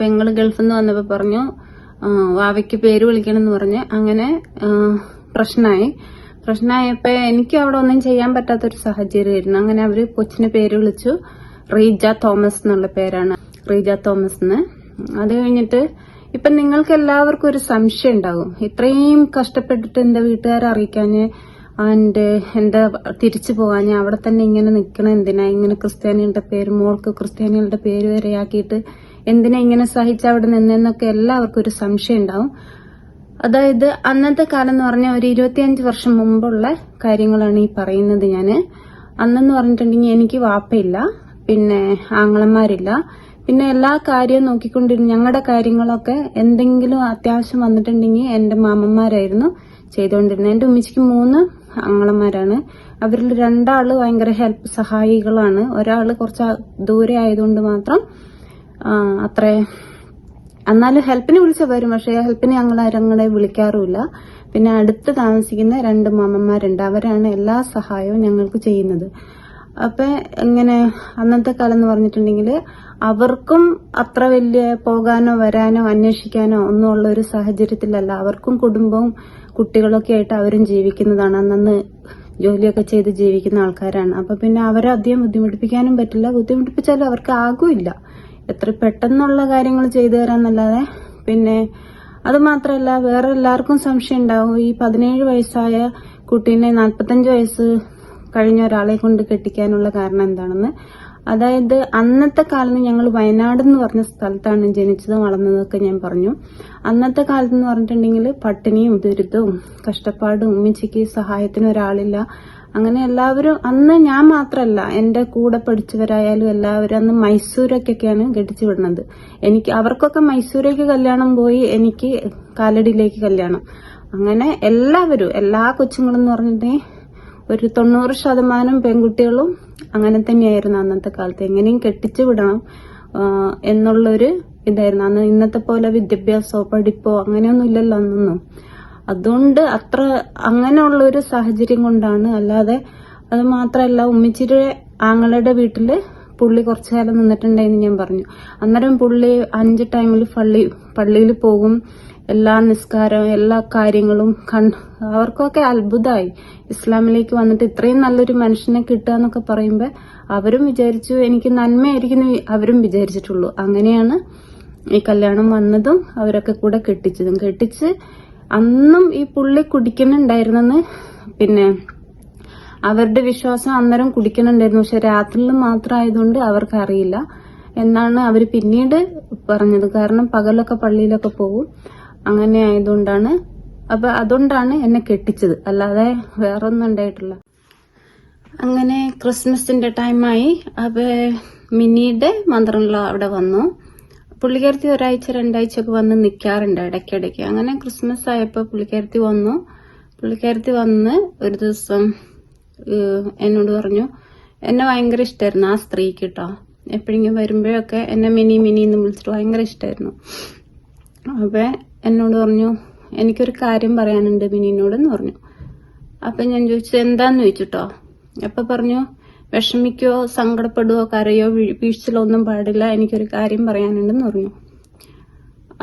പെങ്ങൾ ഗൾഫിൽ നിന്ന് വന്നപ്പോൾ പറഞ്ഞു വാവയ്ക്ക് പേര് വിളിക്കണം എന്ന് പറഞ്ഞ് അങ്ങനെ പ്രശ്നമായി. പ്രശ്നമായപ്പോൾ എനിക്ക് അവിടെ ഒന്നും ചെയ്യാൻ പറ്റാത്തൊരു സാഹചര്യമായിരുന്നു. അങ്ങനെ അവർ കൊച്ചിന് പേര് വിളിച്ചു. റീജ തോമസ് എന്നുള്ള പേരാണ്. റീജ തോമസ് എന്ന്. അത് കഴിഞ്ഞിട്ട് ഇപ്പം നിങ്ങൾക്ക് എല്ലാവർക്കും ഒരു സംശയം ഉണ്ടാകും. ഇത്രയും കഷ്ടപ്പെട്ടിട്ട് എന്റെ വീട്ടുകാരെ അറിയിക്കാൻ ആൻഡ് എന്താ തിരിച്ചു പോകാൻ അവിടെ തന്നെ ഇങ്ങനെ നിൽക്കണം എന്തിനാ? ഇങ്ങനെ ക്രിസ്ത്യാനികളുടെ പേര് മോൾക്ക് ക്രിസ്ത്യാനികളുടെ പേര് വരെ ആക്കിയിട്ട് എന്തിനാ ഇങ്ങനെ സഹിച്ച് അവിടെ നിന്നെന്നൊക്കെ എല്ലാവർക്കും ഒരു സംശയം ഉണ്ടാവും. അതായത് അന്നത്തെ കാലം എന്ന് പറഞ്ഞാൽ ഒരു ഇരുപത്തിയഞ്ച് വർഷം മുമ്പുള്ള കാര്യങ്ങളാണ് ഈ പറയുന്നത് ഞാൻ. അന്നെന്ന് പറഞ്ഞിട്ടുണ്ടെങ്കിൽ എനിക്ക് വാപ്പയില്ല പിന്നെ ആങ്ങളന്മാരില്ല പിന്നെ എല്ലാ കാര്യവും നോക്കിക്കൊണ്ടിരുന്നു ഞങ്ങളുടെ കാര്യങ്ങളൊക്കെ എന്തെങ്കിലും അത്യാവശ്യം വന്നിട്ടുണ്ടെങ്കിൽ എന്റെ മാമന്മാരായിരുന്നു ചെയ്തുകൊണ്ടിരുന്നത് എന്റെ ഉമ്മച്ചിക്ക് മൂന്ന് ആങ്ങളന്മാരാണ് അവരിൽ രണ്ടാൾ ഭയങ്കര ഹെൽപ്പ് സഹായികളാണ്. ഒരാൾ കുറച്ച് ദൂരെ ആയതുകൊണ്ട് മാത്രം അത്രേ. എന്നാലും ഹെൽപ്പിന് വിളിച്ച വരും. പക്ഷേ ഹെൽപ്പിന് ഞങ്ങൾ ആരങ്ങളെ വിളിക്കാറുമില്ല. പിന്നെ അടുത്ത് താമസിക്കുന്ന രണ്ട് മാമന്മാരുണ്ട്. അവരാണ് എല്ലാ സഹായവും ഞങ്ങൾക്ക് ചെയ്യുന്നത്. അപ്പൊ ഇങ്ങനെ അന്നത്തെ കാലം എന്ന് പറഞ്ഞിട്ടുണ്ടെങ്കിൽ അവർക്കും അത്ര വലിയ പോകാനോ വരാനോ അന്വേഷിക്കാനോ ഒന്നും ഉള്ള ഒരു സാഹചര്യത്തിലല്ല. അവർക്കും കുടുംബവും കുട്ടികളൊക്കെ ആയിട്ട് അവരും ജീവിക്കുന്നതാണ്. അന്നന്ന് ജോലിയൊക്കെ ചെയ്ത് ജീവിക്കുന്ന ആൾക്കാരാണ്. അപ്പൊ പിന്നെ അവരെ അധികം ബുദ്ധിമുട്ടിപ്പിക്കാനും പറ്റില്ല. ബുദ്ധിമുട്ടിപ്പിച്ചാലും അവർക്ക് ആകുമില്ല എത്ര പെട്ടെന്നുള്ള കാര്യങ്ങൾ ചെയ്തു തരാന്നല്ലാതെ. പിന്നെ അത് മാത്രമല്ല വേറെ എല്ലാവർക്കും സംശയം ഉണ്ടാവും. ഈ പതിനേഴ് വയസ്സായ കുട്ടീനെ നാൽപ്പത്തഞ്ച് വയസ്സ് കഴിഞ്ഞ ഒരാളെ കൊണ്ട് കെട്ടിക്കാനുള്ള കാരണം എന്താണെന്ന്. അതായത് അന്നത്തെ കാലത്ത് ഞങ്ങൾ വയനാട് എന്ന് പറഞ്ഞ സ്ഥലത്താണ് ജനിച്ചതും വളർന്നതൊക്കെ ഞാൻ പറഞ്ഞു. അന്നത്തെ കാലത്ത് എന്ന് പറഞ്ഞിട്ടുണ്ടെങ്കിൽ പട്ടിണിയും ദുരിതവും കഷ്ടപ്പാടും ഉമ്മിച്ചയ്ക്ക് സഹായത്തിന് ഒരാളില്ല. അങ്ങനെ എല്ലാവരും അന്ന് ഞാൻ മാത്രമല്ല എന്റെ കൂടെ പഠിച്ചവരായാലും എല്ലാവരും അന്ന് മൈസൂരൊക്കെയാണ് കെട്ടിച്ചു വിടുന്നത്. എനിക്ക് അവർക്കൊക്കെ മൈസൂരേക്ക് കല്യാണം പോയി എനിക്ക് കാലടിയിലേക്ക് കല്യാണം. അങ്ങനെ എല്ലാവരും എല്ലാ കൊച്ചുങ്ങളും എന്ന് പറഞ്ഞിട്ടുണ്ടെങ്കിൽ ഒരു തൊണ്ണൂറ് ശതമാനം പെൺകുട്ടികളും അങ്ങനെ തന്നെയായിരുന്നു അന്നത്തെ കാലത്ത്. എങ്ങനെയും കെട്ടിച്ചു വിടണം എന്നുള്ളൊരു ഇതായിരുന്നു. അന്ന് ഇന്നത്തെ പോലെ വിദ്യാഭ്യാസമോ പഠിപ്പോ അങ്ങനെയൊന്നും ഇല്ലല്ലോ അന്നൊന്നും. അതുകൊണ്ട് അത്ര അങ്ങനെയുള്ള ഒരു സാഹചര്യം കൊണ്ടാണ്. അല്ലാതെ അത് മാത്രമല്ല ഉമ്മിച്ചിയുടെ ആങ്ങളുടെ വീട്ടിൽ പുള്ളി കുറച്ചു കാലം നിന്നിട്ടുണ്ടായിരുന്നു ഞാൻ പറഞ്ഞു. അന്നേരം പുള്ളി അഞ്ച് ടൈമിൽ പള്ളി പള്ളിയിൽ പോകും. എല്ലാ നിസ്കാരവും എല്ലാ കാര്യങ്ങളും കണ്ട് അവർക്കൊക്കെ അത്ഭുതമായി ഇസ്ലാമിലേക്ക് വന്നിട്ട് ഇത്രയും നല്ലൊരു മനുഷ്യനെ കിട്ടുക എന്നൊക്കെ പറയുമ്പോൾ അവരും വിചാരിച്ചു എനിക്ക് നന്മയായിരിക്കും അവരും വിചാരിച്ചിട്ടുള്ളൂ. അങ്ങനെയാണ് ഈ കല്യാണം വന്നതും അവരൊക്കെ കൂടെ കെട്ടിച്ചതും. കെട്ടിച്ച് അന്നും ഈ പുള്ളി കുടിക്കുന്നുണ്ടായിരുന്നെന്ന്. പിന്നെ അവരുടെ വിശ്വാസം അന്നേരം കുടിക്കുന്നുണ്ടായിരുന്നു. പക്ഷെ രാത്രിയിൽ മാത്രം ആയതുകൊണ്ട് അവർക്കറിയില്ല. എന്നാണ് അവർ പിന്നീട് പറഞ്ഞത്. കാരണം പകലൊക്കെ പള്ളിയിലൊക്കെ പോകും. അങ്ങനെ ആയതുകൊണ്ടാണ്. അപ്പൊ അതുകൊണ്ടാണ് എന്നെ കെട്ടിച്ചത്. അല്ലാതെ വേറൊന്നും ഉണ്ടായിട്ടില്ല. അങ്ങനെ ക്രിസ്മസിന്റെ ടൈമായി അപ്പൊ മിനിയുടെ മന്ത്രമുള്ള അവിടെ വന്നു. പുള്ളിക്കാരത്തി ഒരാഴ്ച രണ്ടാഴ്ച ഒക്കെ വന്ന് നിൽക്കാറുണ്ട് ഇടയ്ക്കിടയ്ക്ക്. അങ്ങനെ ക്രിസ്മസ് ആയപ്പോൾ പുള്ളിക്കാരത്തി വന്നു. പുള്ളിക്കാരത്തി വന്ന് ഒരു ദിവസം എന്നോട് പറഞ്ഞു എന്നെ ഭയങ്കര ഇഷ്ടമായിരുന്നു ആ സ്ത്രീക്ക് കേട്ടോ എപ്പോഴെങ്കിലും വരുമ്പോഴൊക്കെ എന്നെ മിനി മിനി എന്ന് വിളിച്ചിട്ട് ഭയങ്കര ഇഷ്ടമായിരുന്നു അപ്പോൾ എന്നോട് പറഞ്ഞു എനിക്കൊരു കാര്യം പറയാനുണ്ട് മിനിനോടെന്ന് പറഞ്ഞു. അപ്പം ഞാൻ ചോദിച്ചു എന്താന്ന് ചോദിച്ചിട്ടോ അപ്പം പറഞ്ഞു വിഷമിക്കോ സങ്കടപ്പെടുകയോ കരയോ വീഴ്ചയിലോ ഒന്നും പാടില്ല. എനിക്കൊരു കാര്യം പറയാനുണ്ടെന്ന് പറഞ്ഞു.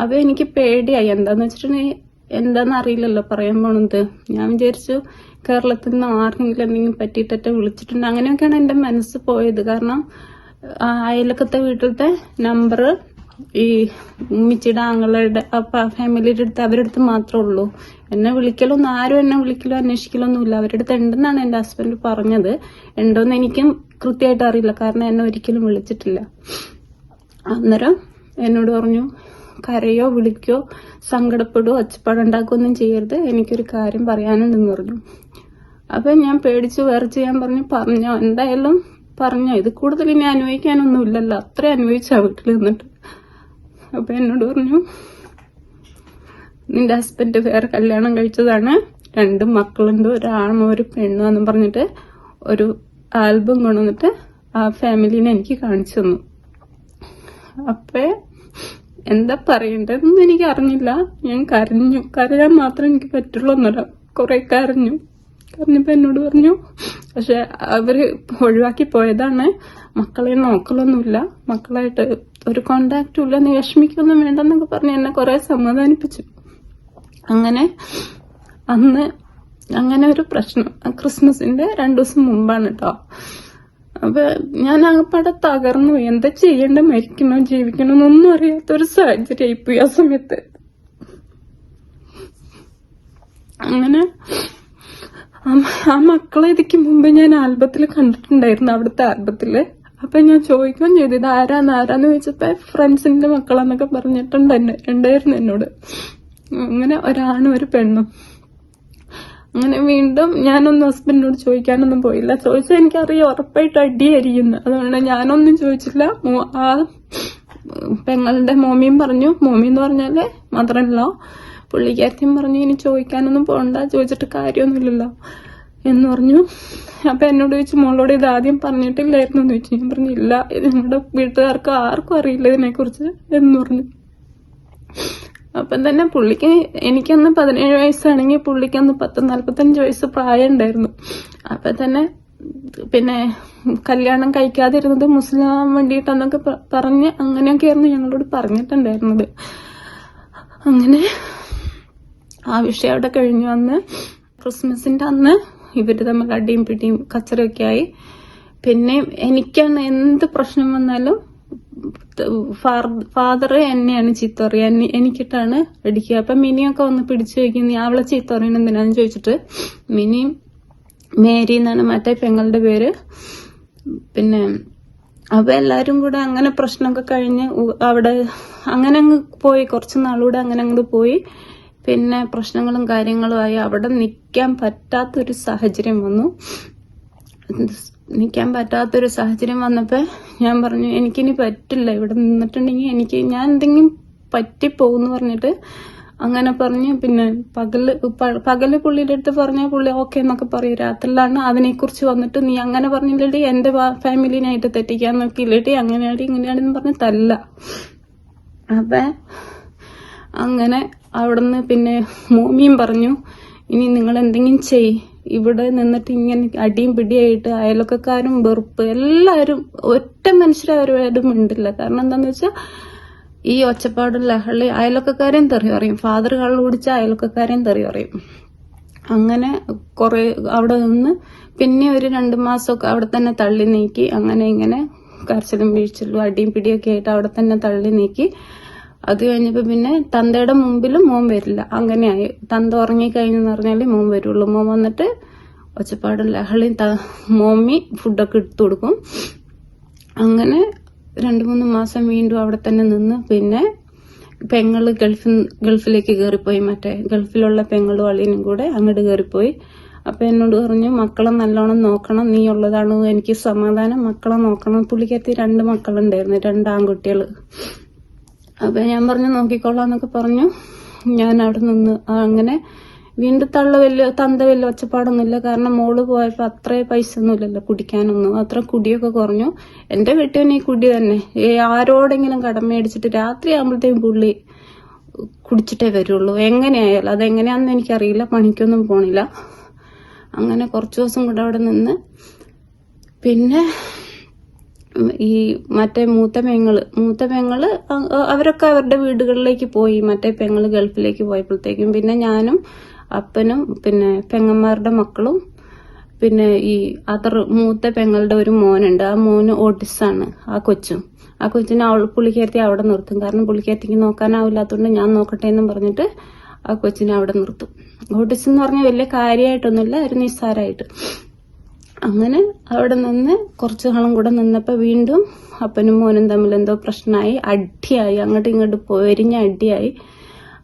അപ്പൊ എനിക്ക് പേടിയായി. എന്താന്ന് വെച്ചിട്ടുണ്ടെങ്കിൽ എന്താന്ന് അറിയില്ലല്ലോ പറയാൻ പോണത്. ഞാൻ വിചാരിച്ചു കേരളത്തിൽ നിന്ന് ആർക്കെങ്കിലും എന്തെങ്കിലും പറ്റിയിട്ടൊക്കെ വിളിച്ചിട്ടുണ്ട്. അങ്ങനെയൊക്കെയാണ് എന്റെ മനസ്സ് പോയത്. കാരണം അയലക്കത്തെ വീട്ടിലത്തെ നമ്പർ ഈ ഉമ്മിച്ചിയുടെ ആങ്ങളുടെ ഫാമിലിയുടെ അടുത്ത് അവരുടെ അടുത്ത് മാത്രമേ ഉള്ളൂ. എന്നെ വിളിക്കലൊന്നും ആരും എന്നെ വിളിക്കലോ അന്വേഷിക്കലൊന്നുമില്ല അവരുടെ അടുത്ത് ഉണ്ടെന്നാണ് എന്റെ ഹസ്ബൻഡ് പറഞ്ഞത്. ഉണ്ടോന്ന് എനിക്കും കൃത്യമായിട്ട് അറിയില്ല. കാരണം എന്നെ ഒരിക്കലും വിളിച്ചിട്ടില്ല. അന്നേരം എന്നോട് പറഞ്ഞു കരയോ വിളിക്കോ സങ്കടപ്പെടുകയോ ഒച്ചപ്പാടുണ്ടാക്കുകയൊന്നും ചെയ്യരുത്. എനിക്കൊരു കാര്യം പറയാനുണ്ടെന്ന് പറഞ്ഞു. അപ്പൊ ഞാൻ പേടിച്ച് വേർച്ച് ഞാൻ പറഞ്ഞു. പറഞ്ഞോ എന്തായാലും പറഞ്ഞോ. ഇത് കൂടുതൽ ഇനി അനുഭവിക്കാനൊന്നുമില്ലല്ലോ. അത്രയും അനുഭവിച്ചാ വീട്ടിൽ നിന്നിട്ട്. അപ്പൊ എന്നോട് പറഞ്ഞു നിന്റെ ഹസ്ബൻഡ് വേറെ കല്യാണം കഴിച്ചതാണ്. രണ്ട് മക്കളുണ്ട് ഒരാണും ഒരു പെണ്ണും എന്ന് പറഞ്ഞിട്ട് ഒരു ആൽബം കൊണ്ടുവന്നിട്ട് ആ ഫാമിലിനെ എനിക്ക് കാണിച്ചു തന്നു. അപ്പേ എന്താ പറയണ്ടെന്ന് എനിക്ക് അറിഞ്ഞില്ല. ഞാൻ കരഞ്ഞു. കരയാൻ മാത്രം എനിക്ക് പറ്റുള്ളൂ എന്നല്ല കുറെ കരഞ്ഞു. കരഞ്ഞപ്പോ എന്നോട് പറഞ്ഞു പക്ഷെ അവർ ഒഴിവാക്കി പോയതാണ്. മക്കളെ നോക്കലൊന്നുമില്ല. മക്കളായിട്ട് ഒരു കോണ്ടാക്റ്റും ഇല്ല. വിഷമിക്കൊന്നും വേണ്ടെന്നൊക്കെ പറഞ്ഞ് എന്നെ കുറെ സമാധാനിപ്പിച്ചു. അങ്ങനെ അന്ന് അങ്ങനെ ഒരു പ്രശ്നം. ക്രിസ്മസിന്റെ രണ്ടു ദിവസം മുമ്പാണ് കേട്ടോ അപ്പൊ ഞാൻ ആകപ്പാടെ തകർന്നു. എന്താ ചെയ്യണ്ട? മരിക്കണോ? ജീവിക്കണോ? എന്നൊന്നും അറിയാത്ത ഒരു സാഹചര്യം പോയി ആ സമയത്ത്. അങ്ങനെ ആ മക്കളെ ഇതിക്ക് മുമ്പ് ഞാൻ ആൽബത്തിൽ കണ്ടിട്ടുണ്ടായിരുന്നു അവിടുത്തെ ആൽബത്തിൽ. അപ്പൊ ഞാൻ ചോദിക്കുകയും ചെയ്തു ഇത് ആരാന്ന്? ആരാന്ന്? ചോദിച്ചപ്പോ ഫ്രണ്ട്സിന്റെ മക്കളാന്നൊക്കെ പറഞ്ഞിട്ടുണ്ട് ഉണ്ടായിരുന്നു എന്നോട്. അങ്ങനെ ഒരാണും ഒരു പെണ്ണും. അങ്ങനെ വീണ്ടും ഞാനൊന്നും ഹസ്ബൻഡിനോട് ചോദിക്കാനൊന്നും പോയില്ല. ചോദിച്ചാൽ എനിക്കറിയാം ഉറപ്പായിട്ട് അടിയായിരിക്കുന്നു. അതുകൊണ്ട് ഞാനൊന്നും ചോദിച്ചില്ല. ആ പെങ്ങളുടെ മോമിയും പറഞ്ഞു. മോമി എന്ന് പറഞ്ഞാൽ മദറല്ലോ പുള്ളിക്കാരത്തിയും പറഞ്ഞു ഇനി ചോദിക്കാനൊന്നും പോണ്ട. ചോദിച്ചിട്ട് കാര്യമൊന്നുമില്ലല്ലോ. എന്ന് പറഞ്ഞു. അപ്പൊ എന്നോട് ചോദിച്ചു മോളോട് ഇത് ആദ്യം പറഞ്ഞിട്ടില്ലായിരുന്നു എന്ന് ചോദിച്ചു. ഞാൻ പറഞ്ഞു ഇല്ല ഞങ്ങളുടെ വീട്ടുകാർക്ക് ആർക്കും അറിയില്ല ഇതിനെ കുറിച്ച് എന്ന് പറഞ്ഞു. അപ്പം തന്നെ പുള്ളിക്ക് എനിക്കന്ന് പതിനേഴ് വയസ്സാണെങ്കിൽ പുള്ളിക്കന്ന് പത്ത് നാൽപ്പത്തഞ്ച് വയസ്സ് പ്രായം ഉണ്ടായിരുന്നു അപ്പം തന്നെ പിന്നെ കല്യാണം കഴിക്കാതിരുന്നത് മുസ്ലിം വേണ്ടിയിട്ടെന്നൊക്കെ പറഞ്ഞ് അങ്ങനെയൊക്കെയായിരുന്നു ഞങ്ങളോട് പറഞ്ഞിട്ടുണ്ടായിരുന്നത്. അങ്ങനെ ആ വിഷയം അവിടെ കഴിഞ്ഞു. അന്ന് ക്രിസ്മസിന്റെ അന്ന് ഇവർ തമ്മിൽ അടിയും പിടിയും കച്ചറയൊക്കെ ആയി. പിന്നെ എനിക്കാണ് എന്ത് പ്രശ്നം വന്നാലും ഫാദർ എന്നെയാണ് ചീത്തോറി എനിക്കിട്ടാണ് അടിക്കുക. അപ്പൊ മിനിയൊക്കെ വന്ന് പിടിച്ചു വയ്ക്കും നീ അവളെ ചീത്തോറിൻ എന്തിനാന്ന് ചോദിച്ചിട്ട്? മിനി മേരി എന്നാണ് മറ്റേ പെങ്ങളുടെ പേര്. പിന്നെ അപ്പൊ എല്ലാരും കൂടെ അങ്ങനെ പ്രശ്നമൊക്കെ കഴിഞ്ഞ് അവിടെ അങ്ങനെ അങ്ങ് പോയി. കുറച്ച് നാളൂടെ അങ്ങനെ അങ്ങോട്ട് പോയി. പിന്നെ പ്രശ്നങ്ങളും കാര്യങ്ങളും ആയി. അവിടെ നിൽക്കാൻ പറ്റാത്തൊരു സാഹചര്യം വന്നു. നിൽക്കാൻ പറ്റാത്തൊരു സാഹചര്യം വന്നപ്പോൾ ഞാൻ പറഞ്ഞു എനിക്കിനി പറ്റില്ല. ഇവിടെ നിന്നിട്ടുണ്ടെങ്കിൽ എനിക്ക് ഞാൻ എന്തെങ്കിലും പറ്റിപ്പോന്ന് പറഞ്ഞിട്ട് അങ്ങനെ പറഞ്ഞ്. പിന്നെ പകൽ പകൽ പുള്ളിയുടെ അടുത്ത് പറഞ്ഞ പുള്ളി ഓക്കെ എന്നൊക്കെ പറയും. രാത്രിയിലാണ് അതിനെക്കുറിച്ച് വന്നിട്ട് നീ അങ്ങനെ പറഞ്ഞില്ലടി. എന്റെ ഫാമിലിനായിട്ട് തെറ്റിക്കാൻ നോക്കിയില്ലേട്ടി അങ്ങനെയാടി ഇങ്ങനെയാണെന്ന് പറഞ്ഞ് തല്ല അപ്പൊ അങ്ങനെ അവിടുന്ന് പിന്നെ മോമിയും പറഞ്ഞു ഇനി നിങ്ങൾ എന്തെങ്കിലും ചെയ് ഇവിടെ നിന്നിട്ട് ഇങ്ങനെ അടിയും പിടിയായിട്ട് അയൽവക്കക്കാരും വെറുപ്പ് എല്ലാവരും ഒറ്റ മനുഷ്യരവരും ഉണ്ടില്ല കാരണം എന്താന്ന് വെച്ചാൽ ഈ ഒച്ചപ്പാടും ലഹളി അയൽവക്കക്കാരെയും തെറി പറയും. ഫാദർ കള്ളു കുടിച്ച അയൽവക്കക്കാരെയും തെറി പറയും. അങ്ങനെ കുറെ അവിടെ നിന്ന് പിന്നെ ഒരു രണ്ടു മാസമൊക്കെ അവിടെ തന്നെ തള്ളി നീക്കി അങ്ങനെ ഇങ്ങനെ കരച്ചിലും വീഴ്ചലും അടിയും പിടിയൊക്കെ ആയിട്ട് അവിടെ തന്നെ തള്ളി നീക്കി. അത് കഴിഞ്ഞപ്പോ പിന്നെ തന്തയുടെ മുമ്പിലും മോൻ വരില്ല. അങ്ങനെയായി. തന്ത ഉറങ്ങി കഴിഞ്ഞെന്ന് പറഞ്ഞാൽ മോൻ വരുള്ളൂ. മോൻ വന്നിട്ട് ഒച്ചപ്പാടും ലഹളിയും മോമ്മി ഫുഡൊക്കെ എടുത്തു കൊടുക്കും. അങ്ങനെ രണ്ടു മൂന്ന് മാസം വീണ്ടും അവിടെ തന്നെ നിന്ന് പിന്നെ പെങ്ങൾ ഗൾഫിൽ ഗൾഫിലേക്ക് കയറിപ്പോയി മറ്റേ ഗൾഫിലുള്ള പെങ്ങളും അളിയനും കൂടെ അങ്ങോട്ട് കയറിപ്പോയി അപ്പൊ എന്നോട് പറഞ്ഞു മക്കളെ നല്ലോണം നോക്കണം. നീ ഉള്ളതാണോ? എനിക്ക് സമാധാനം. മക്കളെ നോക്കണം. പുള്ളിക്കത്തി രണ്ട് മക്കളുണ്ടായിരുന്നു. രണ്ട് ആൺകുട്ടികൾ. അപ്പൊ ഞാൻ പറഞ്ഞു നോക്കിക്കോളാം എന്നൊക്കെ പറഞ്ഞു. ഞാൻ അവിടെ നിന്ന് അങ്ങനെ വീണ്ടും തള്ള വലിയ തന്ത വലിയ ഒച്ചപ്പാടൊന്നുമില്ല. കാരണം മോൾ പോയപ്പോ അത്രേ പൈസ ഒന്നുമില്ലല്ലോ കുടിക്കാനൊന്നും. അത്ര കുടിയൊക്കെ കുറഞ്ഞു. എന്റെ വീട്ടിൽ ഈ കുടി തന്നെ. ആരോടെങ്കിലും കടം മേടിച്ചിട്ട് രാത്രി ആകുമ്പോഴത്തേക്കും പുള്ളി കുടിച്ചിട്ടേ വരുള്ളൂ. എങ്ങനെയായാലും അതെങ്ങനെയാണെന്ന് എനിക്കറിയില്ല. പണിക്കൊന്നും പോണില്ല. അങ്ങനെ കുറച്ചു ദിവസം കൂടെ അവിടെ നിന്ന്. പിന്നെ ഈ മറ്റേ മൂത്ത പെങ്ങൾ മൂത്ത പെങ്ങൾ അവരൊക്കെ അവരുടെ വീടുകളിലേക്ക് പോയി മറ്റേ പെങ്ങൾ ഗൾഫിലേക്ക് പോയപ്പോഴത്തേക്കും പിന്നെ ഞാനും അപ്പനും പിന്നെ പെങ്ങന്മാരുടെ മക്കളും പിന്നെ ഈ അതർ മൂത്ത പെങ്ങളുടെ ഒരു മോനുണ്ട്. ആ മോന് ഓട്ടിസാണ് ആ കൊച്ചും. ആ കൊച്ചിനെ അവൾ പുള്ളിക്കാരത്തി അവിടെ നിർത്തും. കാരണം പുള്ളിക്കാരത്തിക്ക് നോക്കാനാവില്ലാത്തതുകൊണ്ട് ഞാൻ നോക്കട്ടെ എന്നും പറഞ്ഞിട്ട് ആ കൊച്ചിനെ അവിടെ നിർത്തും. ഓട്ടിസ് എന്ന് പറഞ്ഞാൽ വലിയ കാര്യമായിട്ടൊന്നുമില്ല ഒരു നിസ്സാരമായിട്ട് അങ്ങനെ അവിടെ നിന്ന് കുറച്ചു കാലം കൂടെ നിന്നപ്പോൾ വീണ്ടും അപ്പനും മോനും തമ്മിൽ എന്തോ പ്രശ്നമായി അടിയായി അങ്ങോട്ടും ഇങ്ങോട്ടും പോരിഞ്ഞ അടിയായി.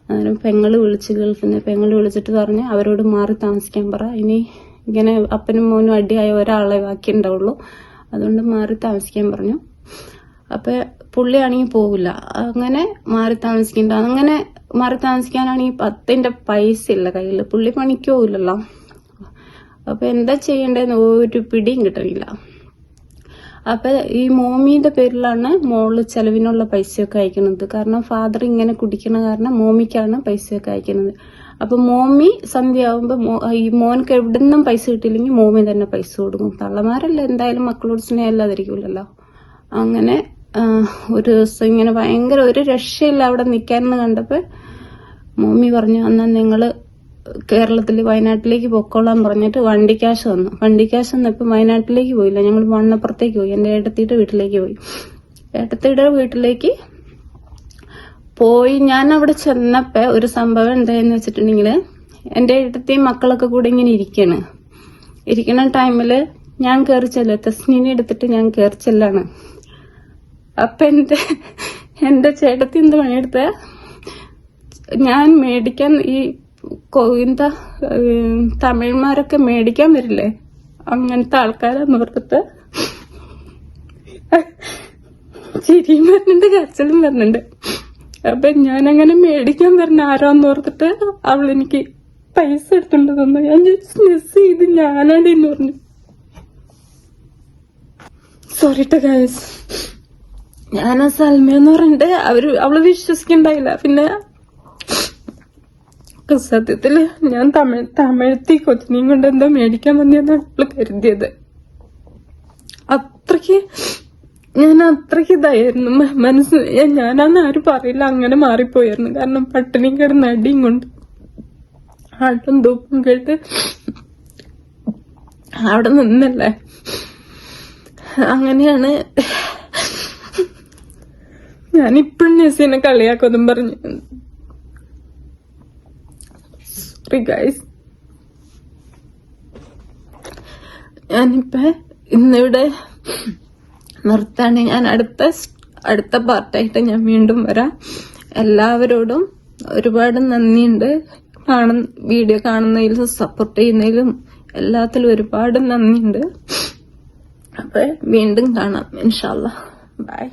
അന്നേരം പെങ്ങൾ വിളിച്ച് ഗൾഫിൽ നിന്ന് പെങ്ങൾ വിളിച്ചിട്ട് പറഞ്ഞ് അവരോട് മാറി താമസിക്കാൻ പറ. ഇനി ഇങ്ങനെ അപ്പനും മോനും അടിയായ ഒരാളെ ബാക്കി ഉണ്ടാവുള്ളൂ. അതുകൊണ്ട് മാറി താമസിക്കാൻ പറഞ്ഞു. അപ്പൊ പുള്ളിയാണെങ്കിൽ പോവില്ല. അങ്ങനെ മാറി താമസിക്കണ്ട. അങ്ങനെ മാറി താമസിക്കാനാണെങ്കിൽ പത്തിന്റെ പൈസ ഇല്ല കയ്യിൽ പുള്ളി പണിക്കോ പോവില്ലല്ലോ അപ്പൊ എന്താ ചെയ്യേണ്ടതെന്ന് ഒരു പിടിയും കിട്ടണില്ല. അപ്പൊ ഈ മോമിയുടെ പേരിലാണ് മോൾ ചെലവിനുള്ള പൈസയൊക്കെ അയക്കുന്നത്. കാരണം ഫാദർ ഇങ്ങനെ കുടിക്കണ കാരണം മോമിക്കാണ് പൈസയൊക്കെ അയക്കുന്നത്. അപ്പൊ മോമി സന്ധ്യയാവുമ്പോ ആവുമ്പോൾ ഈ മോനക്ക് എവിടുന്നും പൈസ കിട്ടിയില്ലെങ്കിൽ മോമി തന്നെ പൈസ കൊടുക്കും. തള്ളമാരല്ല എന്തായാലും മക്കളോട് സ്നേഹം അതിരിക്കൂലല്ലോ അങ്ങനെ ഒരു ദിവസം ഇങ്ങനെ ഭയങ്കര ഒരു രക്ഷയില്ല അവിടെ നിൽക്കാനെന്ന് കണ്ടപ്പോ മോമി പറഞ്ഞു എന്നാ നിങ്ങൾ കേരളത്തിൽ വയനാട്ടിലേക്ക് പൊക്കോളാൻ പറഞ്ഞിട്ട് വണ്ടി ക്യാഷ് വന്നു വണ്ടി ക്യാഷ് വന്നപ്പോ വയനാട്ടിലേക്ക് പോയില്ല. ഞങ്ങൾ മണ്ണപ്പുറത്തേക്ക് പോയി. എന്റെ ഏട്ടത്തിയുടെ വീട്ടിലേക്ക് പോയി. ഏട്ടത്തിയുടെ വീട്ടിലേക്ക് പോയി. ഞാൻ അവിടെ ചെന്നപ്പോൾ ഒരു സംഭവം എന്തായെന്ന് വെച്ചിട്ടുണ്ടെങ്കിൽ എന്റെ ഏട്ടത്തെയും മക്കളൊക്കെ കൂടെ ഇങ്ങനെ ഇരിക്കുകയാണ് ഇരിക്കുന്ന ടൈമിൽ ഞാൻ കയറി ചെല്ല. തസ്നീനെ എടുത്തിട്ട് ഞാൻ കയറി ചെല്ലാണ്. അപ്പൊ എന്റെ എന്റെ ചേട്ടത്തി എന്ത് പണിയെടുത്ത? ഞാൻ മേടിക്കാൻ ഈ എന്താ തമിഴ്മാരൊക്കെ മേടിക്കാൻ വരില്ലേ? അങ്ങനത്തെ ആൾക്കാരാന്ന് ഓർത്തിട്ട് ചിരിയും വരുന്നുണ്ട് കരച്ചിലും വരുന്നുണ്ട് അപ്പൊ ഞാൻ അങ്ങനെ മേടിക്കാൻ വരുന്ന ആരോന്ന് ഓർത്തിട്ട് അവൾ എനിക്ക് പൈസ എടുത്തുണ്ട് തന്നു. ഞാൻ മിസ് ചെയ്ത് ഞാനാണ് എന്ന് പറഞ്ഞു. സോറി ട്ടോ ഗൈസ് ഞാൻ പറഞ്ഞിട്ട് അവർ അവൾ വിശ്വസിക്കണ്ടായില്ല. പിന്നെ സത്യത്തിൽ ഞാൻ തമിഴ് തമിഴത്തി കൊച്ചിനെയും കൊണ്ട് എന്തോ മേടിക്കാൻ വന്നെയാണ് അവൾ കരുതിയത്. അത്രയ്ക്ക് ഞാൻ അത്രയ്ക്ക് ഇതായിരുന്നു. മനസ്സ് ഞാനന്ന് ആരും പറയില്ല അങ്ങനെ മാറിപ്പോയായിരുന്നു. കാരണം പട്ടിണി കിടന്ന് അടിയും കൊണ്ട് ആട്ടും തൂപ്പും കേട്ട് അവിടെ നിന്നല്ലേ. അങ്ങനെയാണ് ഞാനിപ്പോഴും നെസീനെ കളിയാക്കൊന്നും പറഞ്ഞു സോറി ഗൈസ് ഞാനിപ്പോ ഇന്നിവിടെ നിർത്താണ് ഞാൻ അടുത്ത അടുത്ത പാർട്ടായിട്ട് ഞാൻ വീണ്ടും വരാം. എല്ലാവരോടും ഒരുപാട് നന്ദിയുണ്ട്. കാണുന്ന വീഡിയോ കാണുന്നതിലും സപ്പോർട്ട് ചെയ്യുന്നതിലും എല്ലാത്തിലും ഒരുപാട് നന്ദിയുണ്ട്. അപ്പൊ വീണ്ടും കാണാം. ഇൻഷാല്ല ബൈ